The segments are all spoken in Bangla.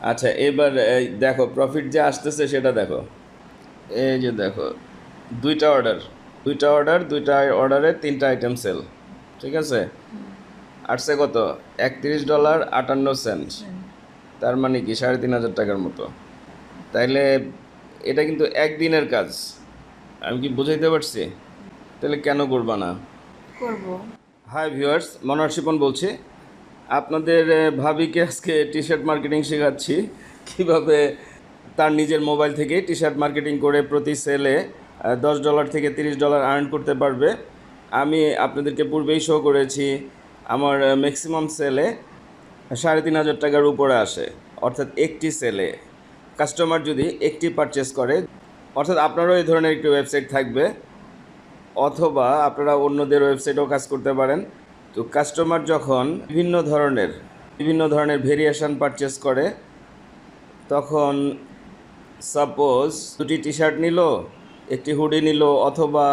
আচ্ছা এবার এই দেখো প্রফিট যে আসতেছে সেটা দেখো। এই যে দেখো দুইটা অর্ডার দুইটা অর্ডার দুইটা অর্ডারে তিনটা আইটেম সেল ঠিক আছে? আসছে কত? একত্রিশ ডলার আটান্ন সেন্ট তার মানে কি? সাড়ে তিন হাজার টাকার মতো। তাইলে এটা কিন্তু একদিনের কাজ। আমি কি বুঝাইতে পারছি? তাহলে কেন করবা না? করব। হাই ভিউয়ার্স মনোহর শিপন বলছি। আপনাদের ভাবিকে আজকে টি শার্ট মার্কেটিং শেখাচ্ছি। কীভাবে তার নিজের মোবাইল থেকে টি শার্ট মার্কেটিং করে প্রতি সেলে দশ ডলার থেকে তিরিশ ডলার আর্ন করতে পারবে। আমি আপনাদেরকে পূর্বেই শো করেছি, আমার ম্যাক্সিমাম সেলে সাড়ে তিন হাজার টাকার উপরে আসে, অর্থাৎ একটি সেলে কাস্টমার যদি একটি পারচেস করে, অর্থাৎ আপনারও এই ধরনের একটি ওয়েবসাইট থাকবে, অথবা আপনারা অন্যদের ওয়েবসাইটেও কাজ করতে পারেন। তো কাস্টমার যখন বিভিন্ন ধরনের বিভিন্ন ধরনের ভেরিয়েশন পারচেস করে, তখন সাপোজ দুটি টি শার্ট নিল, একটি হুডি নিল অথবা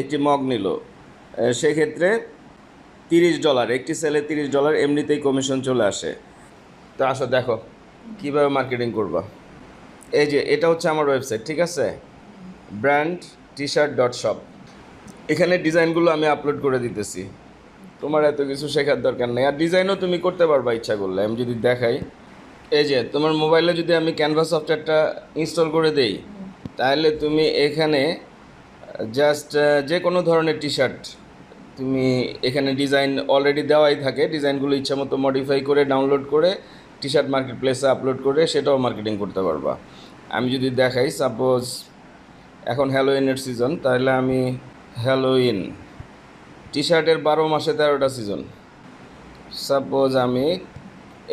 একটি মগ নিল সেক্ষেত্রে তিরিশ ডলার একটি সেলে তিরিশ ডলার এমনিতেই কমিশন চলে আসে। তো আসো দেখো, কীভাবে মার্কেটিং করবা? এই যে, এটা হচ্ছে আমার ওয়েবসাইট ঠিক আছে? Brand T shirt dot shop এখানে ডিজাইনগুলো আমি আপলোড করে দিতেছি। তোমার এত কিছু শেখার দরকার নেই। আর ডিজাইনও তুমি করতে পারবা ইচ্ছা করলে, আমি যদি দেখাই। এই যে, তোমার মোবাইলে যদি আমি ক্যানভা সফটওয়্যারটা ইনস্টল করে দেই, তাহলে তুমি এখানে জাস্ট যে কোনো ধরনের টি শার্ট তুমি এখানে ডিজাইন অলরেডি দেওয়াই থাকে। ডিজাইনগুলো ইচ্ছা মতো মডিফাই করে ডাউনলোড করে T shirt market place upload করে, সেটাও মার্কেটিং করতে পারবা। আমি যদি দেখাই সাপোজ এখন হ্যালোইনের সিজন তাহলে আমি হ্যালোইন টি শার্টের বারো মাসে তেরোটা সিজন সাপোজ আমি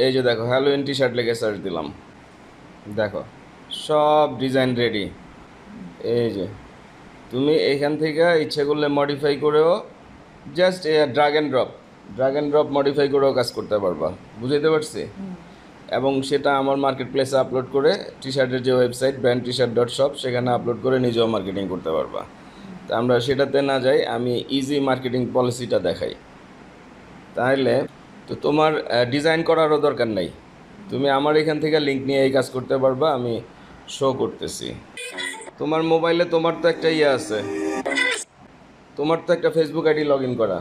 এই যে দেখো হ্যালোইন টি শার্ট লেগে সার্চ দিলাম। দেখো সব ডিজাইন রেডি এই যে তুমি এইখান থেকে ইচ্ছে করলে মডিফাই করেও just drag and drop drag and drop modify করেও কাজ করতে পারবা। বুঝাইতে পারছি? এবং সেটা আমার মার্কেট প্লেসে আপলোড করে টি শার্টের যে website brand T shirt dot shop সেখানে আপলোড করে নিজেও মার্কেটিং করতে পারবা। আমরা সেটাতে না যাই আমি ইজি মার্কেটিং পলিসিটা দেখাই। তাহলে তো তোমার ডিজাইন করারও দরকার নাই। তুমি আমার এখান থেকে লিঙ্ক নিয়ে এই কাজ করতে পারবা আমি শো করতেছি। তোমার মোবাইলে তোমার তো একটা ইয়ে আছে। তোমার তো একটা ফেসবুক আইডি লগ ইন করা।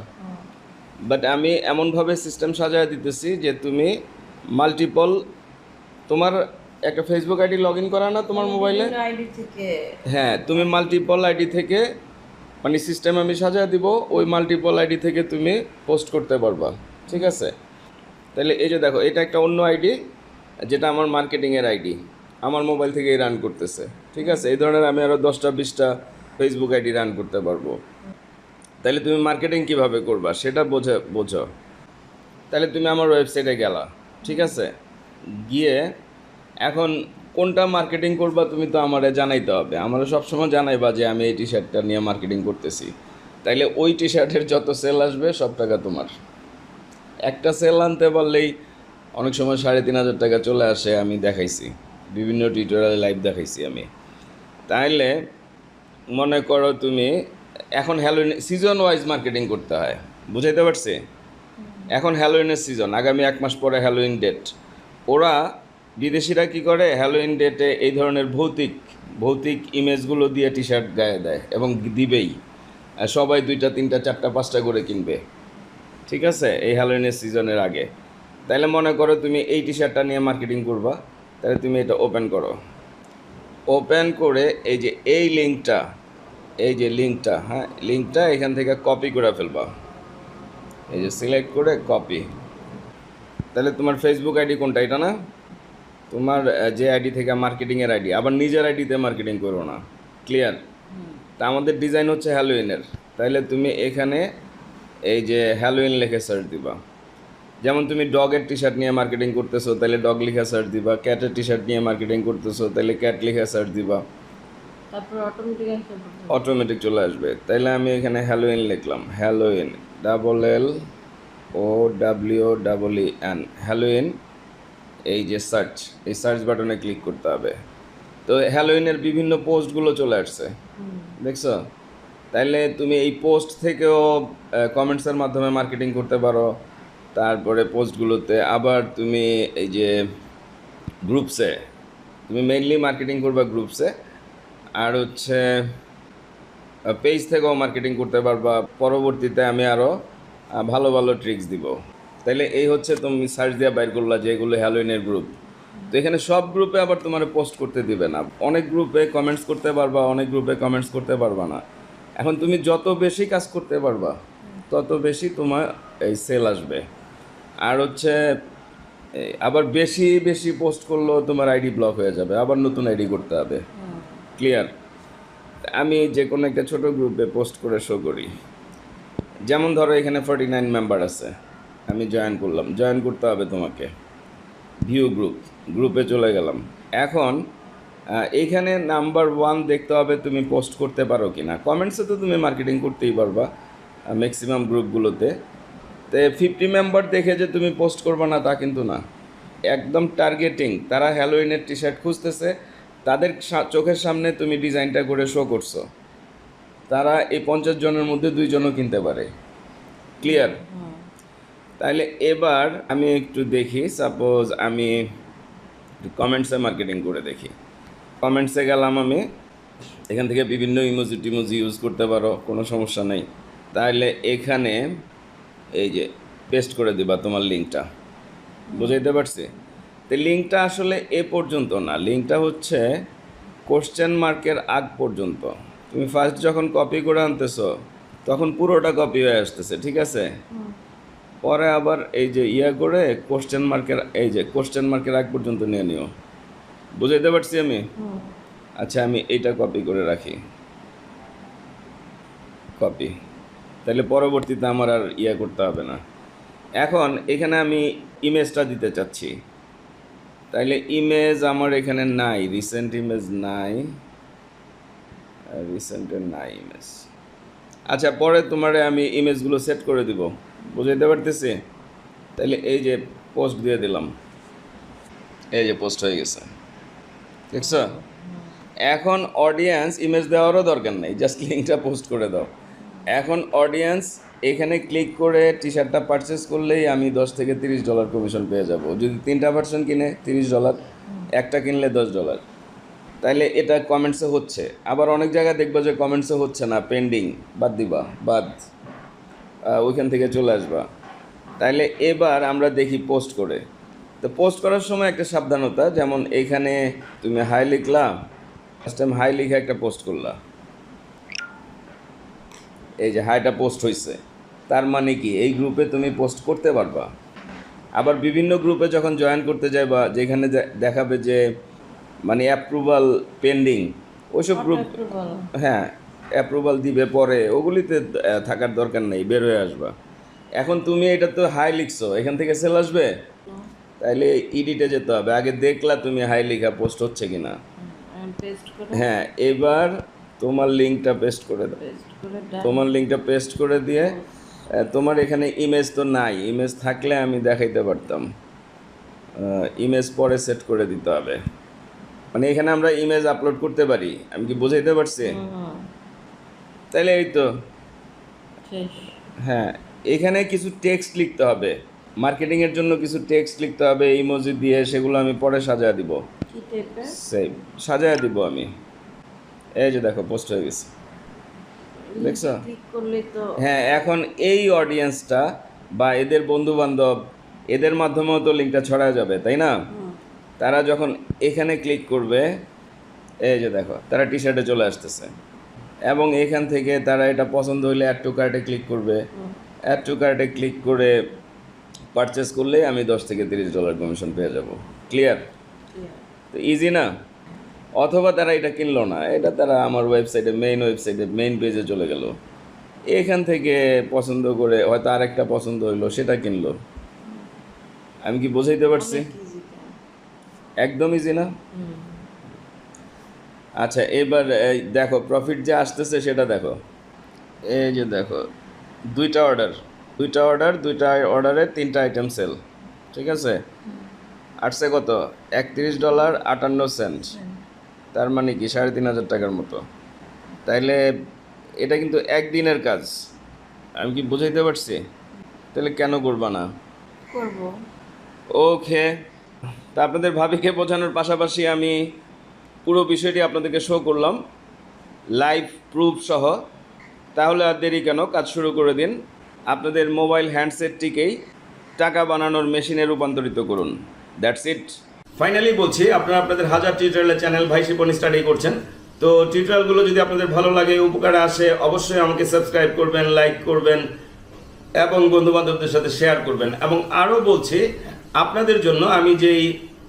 বাট আমি এমনভাবে সিস্টেম সাজায় দিতেছি যে তুমি মাল্টিপল তোমার একটা ফেসবুক আইডি লগ ইন করা না তোমার মোবাইলে হ্যাঁ তুমি মাল্টিপল আইডি থেকে মানে সিস্টেম আমি সাজায় দিব, ওই মাল্টিপল আইডি থেকে তুমি পোস্ট করতে পারবা, ঠিক আছে? তাহলে এই যে দেখো, এটা একটা অন্য আইডি যেটা আমার মার্কেটিংয়ের আইডি আমার মোবাইল থেকেই রান করতেছে, ঠিক আছে? এই ধরনের আমি আরও দশটা, বিশটা ফেসবুক আইডি রান করতে পারব। তাহলে তুমি মার্কেটিং কীভাবে করবা, সেটা বোঝা, বোঝো। তাহলে তুমি আমার ওয়েবসাইটে গেলা, ঠিক আছে? গিয়ে এখন কোনটা মার্কেটিং করবা তুমি তো আমারে জানাইতে হবে। আমারও সবসময় জানাইবা যে আমি এই টি শার্টটা নিয়ে মার্কেটিং করতেছি। তাইলে ওই টি শার্টের যত সেল আসবে সব টাকা তোমার। একটা সেল আনতে পারলেই অনেক সময় সাড়ে তিন হাজার টাকা চলে আসে আমি দেখাইছি। বিভিন্ন টিউটোরিয়াল লাইভ দেখাইছি আমি। তাইলে মনে করো তুমি এখন হ্যালোইন সিজন ওয়াইজ মার্কেটিং করতে হয়। বুঝাইতে পারছি? এখন হ্যালোইনের সিজন আগামী এক মাস পরে হ্যালোইন ডেট ওরা বিদেশিরা কি করে? হ্যালোইন ডেটে এই ধরনের ভৌতিক ভৌতিক ইমেজগুলো দিয়ে টি শার্ট গায়ে দেয় এবং দিবেই। সবাই দুইটা, তিনটা, চারটা, পাঁচটা করে কিনবে। ঠিক আছে? এই হ্যালোইনের সিজনের আগে। তাহলে মনে করো তুমি এই টি শার্টটা নিয়ে মার্কেটিং করবা। তাহলে তুমি এটা ওপেন করো। ওপেন করে এই যে এই লিঙ্কটা এই যে লিঙ্কটা হ্যাঁ? লিঙ্কটা এখান থেকে কপি করে ফেলবা। এই যে সিলেক্ট করে কপি তাহলে তোমার ফেসবুক আইডি কোনটা? এটা না? তোমার যে আইডি থেকে মার্কেটিংয়ের আইডি আবার নিজের আইডিতে মার্কেটিং করো না। ক্লিয়ার তা আমাদের ডিজাইন হচ্ছে হ্যালোইনের তাইলে তুমি এখানে এই যে হ্যালোইন লিখে সার্চ দিবা। যেমন তুমি ডগের টি শার্ট নিয়ে মার্কেটিং করতেছো তাহলে ডগ লিখে সার্চ দিবা। ক্যাটের টি শার্ট নিয়ে মার্কেটিং করতেছো তাহলে ক্যাট লিখে সার্চ দিবা। তারপর অটোমেটিক আসবে অটোমেটিক চলে আসবে। তাইলে আমি এখানে হ্যালোইন লিখলাম। Halloween double L O W double E N Halloween এই যে সার্চ এই সার্চ বাটনে ক্লিক করতে হবে। তো হ্যালোইনের বিভিন্ন পোস্টগুলো চলে আসছে। দেখছ? তাইলে তুমি এই পোস্ট থেকেও কমেন্টসের মাধ্যমে মার্কেটিং করতে পারো। তারপরে পোস্টগুলোতে আবার তুমি এই যে গ্রুপসে তুমি মেইনলি মার্কেটিং করবা গ্রুপসে আর হচ্ছে পেজ থেকেও মার্কেটিং করতে পারবা। পরবর্তীতে আমি আরও ভালো ভালো ট্রিক্স দিব। তাইলে এই হচ্ছে তুমি সার্চ দিয়ে বাইর করলা যে এগুলো হ্যালোইনের গ্রুপ তো এখানে সব গ্রুপে আবার তোমার পোস্ট করতে দিবে না। অনেক গ্রুপে কমেন্টস করতে পারবা, অনেক গ্রুপে কমেন্টস করতে পারবা না। এখন তুমি যত বেশি কাজ করতে পারবা, তত বেশি তোমার এই সেল আসবে। আর হচ্ছে আবার বেশি বেশি পোস্ট করলেও তোমার আইডি ব্লক হয়ে যাবে। আবার নতুন আইডি করতে হবে। ক্লিয়ার আমি যে কোনো একটা ছোট গ্রুপে পোস্ট করে শো করি। যেমন ধরো এখানে ফর্টি নাইন মেম্বার আছে। আমি জয়েন করলাম। জয়েন করতে হবে তোমাকে। ভিউ গ্রুপ গ্রুপে চলে গেলাম। এখন আহ, এইখানে নাম্বার ওয়ান দেখতে হবে তুমি পোস্ট করতে পারো কি না কমেন্টসে তো তুমি মার্কেটিং করতেই পারবা ম্যাক্সিমাম গ্রুপগুলোতে তো ফিফটি মেম্বার দেখে যে তুমি পোস্ট করবে না তা কিন্তু না। একদম টার্গেটিং তারা হ্যালোইনের টি শার্ট খুঁজতেছে। তাদের চোখের সামনে তুমি ডিজাইনটা করে শো করছ। তারা এই পঞ্চাশ জনের মধ্যে দুইজনও কিনতে পারে। ক্লিয়ার তাহলে এবার আমি একটু দেখি সাপোজ আমি কমেন্টসে মার্কেটিং করে দেখি। কমেন্টসে গেলাম আমি, এখান থেকে বিভিন্ন ইমোজি টিমোজি ইউজ করতে পারো, কোনো সমস্যা নেই। তাহলে এখানে এই যে পেস্ট করে দিবা তোমার লিঙ্কটা বুঝাইতে পারছি? তো লিঙ্কটা আসলে এ পর্যন্ত না লিঙ্কটা হচ্ছে কোশ্চেন মার্কের আগ পর্যন্ত। তুমি ফার্স্ট যখন কপি করে আনতেছো, তখন পুরোটা কপি হয়ে আসতেছে, ঠিক আছে? পরে আবার এই যে ইয়া করে কোশ্চেন মার্কের এই যে কোশ্চেন মার্কের আগ পর্যন্ত নিয়ে নিও। বুঝাইতে পারছি আমি? আচ্ছা আমি এইটা কপি করে রাখি। কপি তাহলে পরবর্তীতে আমার আর ইয়া করতে হবে না। এখন এখানে আমি ইমেজটা দিতে চাচ্ছি। তাইলে ইমেজ আমার এখানে নাই রিসেন্ট ইমেজ নাই রিসেন্টের নাই ইমেজ আচ্ছা পরে তোমারে আমি ইমেজগুলো সেট করে দিব। বুঝাইতে পারতেছি? তাইলে এই যে পোস্ট দিয়ে দিলাম। এই যে পোস্ট হয়ে গেছে। দেখছ? এখন অডিয়েন্স ইমেজ দেওয়ারও দরকার নেই। জাস্ট লিঙ্কটা পোস্ট করে দাও। এখন অডিয়েন্স এখানে ক্লিক করে টি শার্টটা পারচেস করলেই আমি দশ থেকে তিরিশ ডলার কমিশন পেয়ে যাব। যদি তিনটা পার্সেন্ট কিনে তিরিশ ডলার একটা কিনলে দশ ডলার তাইলে এটা কমেন্টসে হচ্ছে। আবার অনেক জায়গায় দেখব যে কমেন্টসে হচ্ছে না। পেন্ডিং বাদ দিবা, বাদ। ওইখান থেকে চলে আসবা। তাইলে এবার আমরা দেখি পোস্ট করে। তো পোস্ট করার সময় একটা সাবধানতা যেমন এইখানে তুমি হাই লিখলা ফার্স্ট টাইম হাই লিখে একটা পোস্ট করলা। এই যে হাইটা পোস্ট হয়েছে তার মানে কি? এই গ্রুপে তুমি পোস্ট করতে পারবা। আবার বিভিন্ন গ্রুপে যখন জয়েন করতে যাইবা যেখানে দেখাবে যে মানে অ্যাপ্রুভাল পেন্ডিং ওইসব গ্রুপ হ্যাঁ অ্যাপ্রুভাল দিবে পরে ওগুলিতে থাকার দরকার নেই বের হয়ে আসবা। এখন তুমি এটা তো হাই লিখছো এখান থেকে সেল আসবে? তাইলে ইডিটে যেতে হবে আগে দেখলা তুমি হাই লিখা পোস্ট হচ্ছে কিনা। আমি পেস্ট করে হ্যাঁ এবার তোমার লিঙ্কটা পেস্ট করে দাও। তোমার লিঙ্কটা পেস্ট করে দিয়ে তোমার এখানে ইমেজ তো নাই ইমেজ থাকলে আমি দেখাইতে পারতাম। ইমেজ পরে সেট করে দিতে হবে। মানে এখানে আমরা ইমেজ আপলোড করতে পারি আমি কি বুঝাইতে পারছি? তাইলে এই তো। হ্যাঁ এখানে কিছু টেক্সট লিখতে হবে। মার্কেটিংয়ের জন্য কিছু টেক্সট লিখতে হবে এই ইমোজি দিয়ে সেগুলো আমি পরে সাজায় দিব। সেই সাজায় দিব আমি। এই যে দেখো পোস্ট হয়ে গেছে। দেখছ? ক্লিক করলে তো হ্যাঁ এখন এই অডিয়েন্সটা বা এদের বন্ধু বান্ধব এদের মাধ্যমেও তো লিঙ্কটা ছড়া যাবে তাই না? তারা যখন এখানে ক্লিক করবে এই যে দেখো তারা টি শার্টে চলে আসতেছে। এবং এখান থেকে তারা এটা পছন্দ হলে অ্যাড টু কার্টে ক্লিক করবে। অ্যাড টু কার্টে ক্লিক করে পারচেস করলেই আমি দশ থেকে তিরিশ ডলার কমিশন পেয়ে যাব। ক্লিয়ার তো ইজি না? অথবা তারা এটা কিনলো না এটা তারা আমার ওয়েবসাইটে মেইন ওয়েবসাইটে মেইন পেজে চলে গেল। এখান থেকে পছন্দ করে হয়তো আরেকটা পছন্দ হইল সেটা কিনলো। আমি কি বোঝাইতে পারছি। একদম ইজি না? আচ্ছা এবার এই দেখো প্রফিট যে আসতেছে সেটা দেখো। এই যে দেখো দুইটা অর্ডার দুইটা অর্ডার দুইটা অর্ডারে তিনটা আইটেম সেল ঠিক আছে? আসছে কত? একত্রিশ ডলার আটান্ন সেন্ট তার মানে কি? সাড়ে তিন হাজার টাকার মতো। তাইলে এটা কিন্তু একদিনের কাজ। আমি কি বুঝাইতে পারছি? তাহলে কেন করবা না? করব। ওকে তা আপনাদের ভাবিকে বোঝানোর পাশাপাশি আমি পুরো বিষয়টি আপনাদেরকে শো করলাম। লাইভ প্রুফ সহ। তাহলে আর দেরি কেন? কাজ শুরু করে দিন। আপনাদের মোবাইল হ্যান্ডসেটটিকেই টাকা বানানোর মেশিনে রূপান্তরিত করুন। দ্যাটস ইট ফাইনালি বলছি, আপনারা আপনাদের হাজার টিউটোরিয়ালের চ্যানেল ভাই শিপন স্টাডি করছেন। তো টিউটোরিয়ালগুলো যদি আপনাদের ভালো লাগে, উপকারে আসে, অবশ্যই আমাকে সাবস্ক্রাইব করবেন লাইক করবেন, এবং বন্ধু বান্ধবদের সাথে শেয়ার করবেন। এবং আরও বলছি, আপনাদের জন্য আমি যেই